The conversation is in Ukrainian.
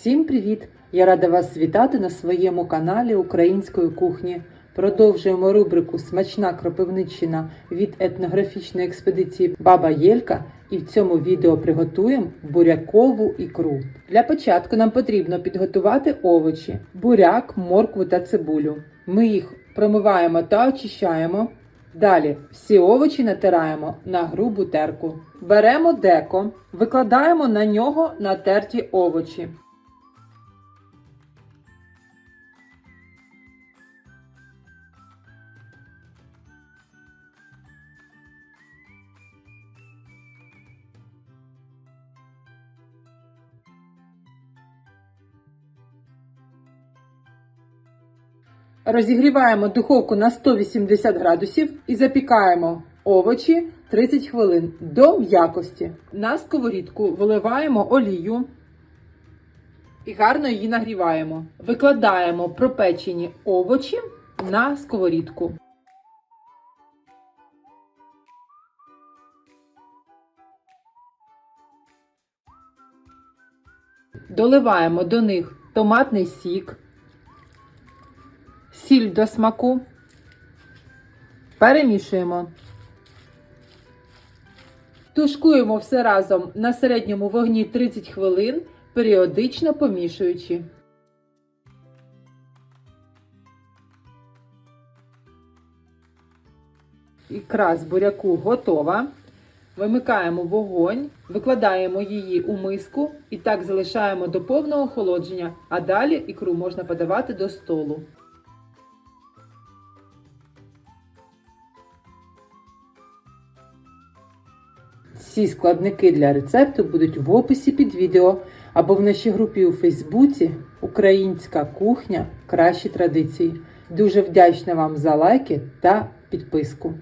Всім привіт! Я рада вас вітати на своєму каналі Української кухні. Продовжуємо рубрику Смачна кропивниччина від етнографічної експедиції Баба Єлька. І в цьому відео приготуємо бурякову ікру. Для початку нам потрібно підготувати овочі: буряк, моркву та цибулю. Ми їх промиваємо та очищаємо. Далі всі овочі натираємо на грубу терку. Беремо деко, викладаємо на нього натерті овочі. Розігріваємо духовку на 180 градусів і запікаємо овочі 30 хвилин до м'якості. На сковорідку виливаємо олію і гарно її нагріваємо. Викладаємо пропечені овочі на сковорідку. Доливаємо до них томатний сік, сіль до смаку, перемішуємо. Тушкуємо все разом на середньому вогні 30 хвилин, періодично помішуючи. Ікра з буряку готова. Вимикаємо вогонь, викладаємо її у миску і так залишаємо до повного охолодження, а далі ікру можна подавати до столу. Всі складники для рецепту будуть в описі під відео або в нашій групі у Фейсбуці Українська кухня Кращі традиції. Дуже вдячна вам за лайки та підписку.